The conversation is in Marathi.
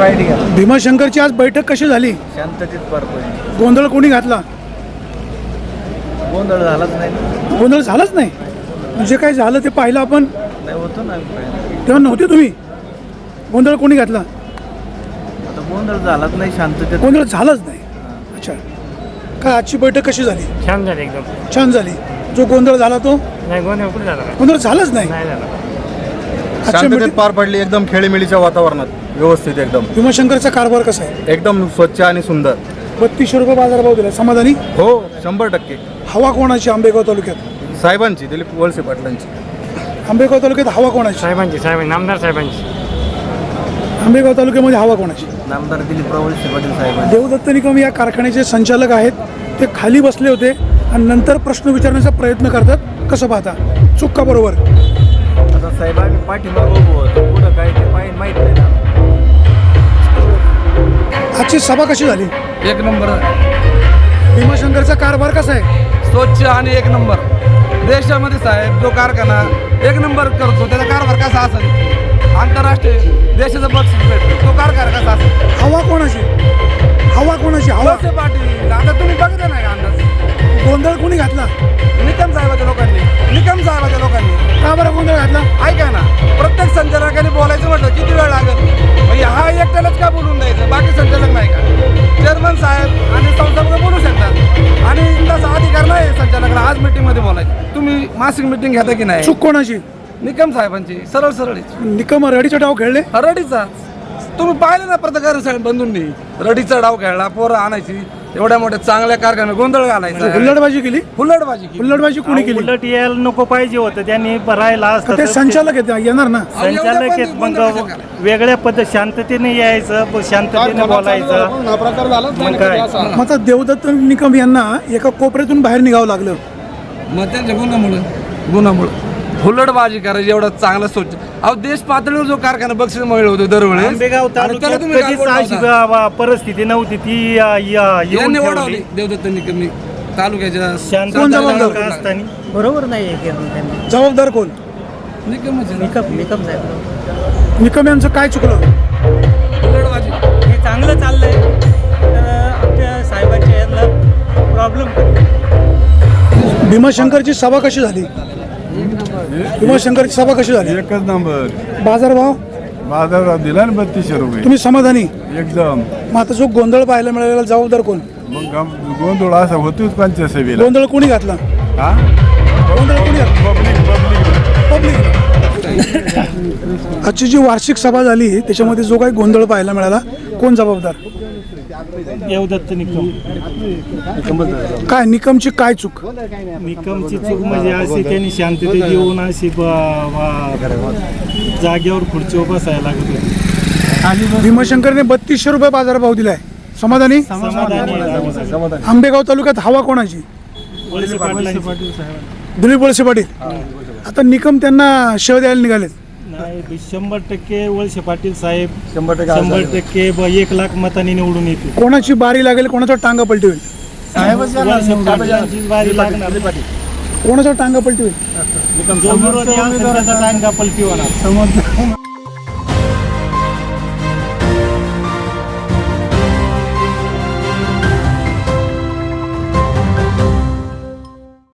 बाईट घ्या. भीमाशंकरची आज बैठक कशी झाली? शांततेत पार पडली. गोंधळ कोणी घातला? गोंधळ झालाच नाही. गोंधळ झालाच नाही? जे काय झालं ते पाहिलं आपण? नाही होतो ना तेव्हा नव्हते तुम्ही? गोंधळ कोणी घातला? आता गोंधळ झालाच नाही शांततेत. गोंधळ झालाच नाही. अच्छा. काय आजची बैठक कशी झाली? छान झाले एकदम. छान झाली. जो गोंधळ झाला तो? नाही गोंधळ कुठे झाला? काय गोंधळ झालाच नाही. नाही झाला. शांततेत पार पडली एकदम खेळीमेळीच्या वातावरणात व्यवस्थित एकदम. भीमाशंकरचा कारभार कसा आहे? एकदम स्वच्छ आणि सुंदर. बत्तीसशे रुपये बाजारभाव दिला समाधानी? हो शंभर टक्के. हवा कोणाची आंबेगाव तालुक्यात? साहेबांची दिलीप वळसे पाटलांची. आंबेगाव तालुक्यात हवा कोणाची? साहेबांची साहेबांची नामदार साहेबांची. आंबेगाव तालुक्यामध्ये हवा कोणाची? नामदार दिलीप रावळशे पाटील साहेबांनी देवदत्त निकम या कारखान्याचे संचालक आहेत. ते खाली बसले होते आणि नंतर प्रश्न विचारण्याचा प्रयत्न करतात. कसं पाहता? चूक का बरोबर. साहेब आम्ही पाठीमागं उभं होतो. पुढं काय ते पाहिजे माहीत नाही ना. आजची सभा कशी झाली? एक नंबर भीमाशंकरचा कारभार कसा आहे? स्वच्छ आणि एक नंबर. देशामध्ये साहेब जो कारखाना एक नंबर करतो त्याचा कारभार कसा असेल? आंतरराष्ट्रीय देशाचं बक्षीस भेटतो. तो कारभार कसा असेल? हवा कोणाची? हवा कोणाची? हवा. वळसे पाटील. आता तुम्ही बघितलं नाही का अंदाज? गोंधळ कोणी घातला? निकम साहेबाच्या लोकांनी. मासिक मीटिंग घेता की नाही? चूक कोणाची? निकम साहेबांची सरळ सरळीच. निकम रडीचा डाव खेळले? रडीचा. तुम्ही पाहिलं ना पत्रकार साहेब बंधूंनी? रडीचा डाव खेळला पोरं आणायची एवढ्या मोठ्या चांगल्या कारखान्यात गोंधळ घालायचा. हुल्लडबाजी केली? हुल्लडबाजी केली. हुल्लडबाजी कोणी केली? उलट यायला नको पाहिजे होतं. त्यांनी राहायला असतं ते तर संचालक आहेत येणार ना? संचालक पण आहेत मग? वेगळ्या पद्धत शांततेने यायचं ब- शांततेने बोलायचं. मग काय? मग आता देवदत्त निकम यांना एका कोपऱ्यातून बाहेर निघावं लागलं. मग त्यांच्या गुन्ह्यामुळं. गुन्ह्यामुळं. हुल्लडबाजी करायची एवढं चांगलं स्वच्छ अहो देश पातळीवर जो कारखाना बक्षीस मिळवतो दरवेळेस आंबेगाव आणि त्याला तालुक्यात तुम्ही काय कधीच बोलता अशी होता? ब- ब- परिस्थिती नव्हती. ती अ, य- येऊन यांनी ठेवली. ओढवली देवदत्त निकमनी तालुक्याच्या शांत कोण जबाबदार? तालुका असताना? बरोबर नाही आहे केलं त्यांनी. जबाबदार कोण? निकमच आहे ना. निकम निकम साहेब. निकम यांचं काय चुकलं? भीमाशंकरची सभा कशी झाली? भीमाशंकरची सभा कशी झाली? एकच नंबर. बाजारभाव बाजारात दिला ना बत्तीसशे रुपये. तुम्ही समाधानी? एकदम. मग आता जो गोंधळ पाहायला मिळालेला जबाबदार कोण? मग गम- गोंधळ असा होतोच पंचायत सभेला. गोंधळ कोणी घातला? हा? आजची जी वार्षिक सभा झाली त्याच्यामध्ये जो काही गोंधळ पाहायला मिळाला कोण जबाबदार? काय निकमची काय चूक? निकमची चूक म्हणजे अशी त्यांनी शांततेत येऊन अशी जागेवर खुर्चीवर बसायला लागत होते भीमाशंकरने बत्तीसशे रुपये बाजारभाव दिलाय. समाधानी. आंबेगाव तालुक्यात हवा कोणाची. दिलीप वळसे पाटील. आता निकम त्यांना शेव द्यायला निघालेत. नाही शंभर टक्के वळसे पाटील साहेब शंभर टक्के शंभर टक्के ब- एक लाख मतांनी निवडून येतील. कोणाची बारी लागेल कोणाचा टांगा पलटी होईल? वळसे पाटलांचीच बारी लागणार. कोणाचा टांगा पलटी होईल? जो विरोधी असेल त्याचा टांगा पलटी होणार.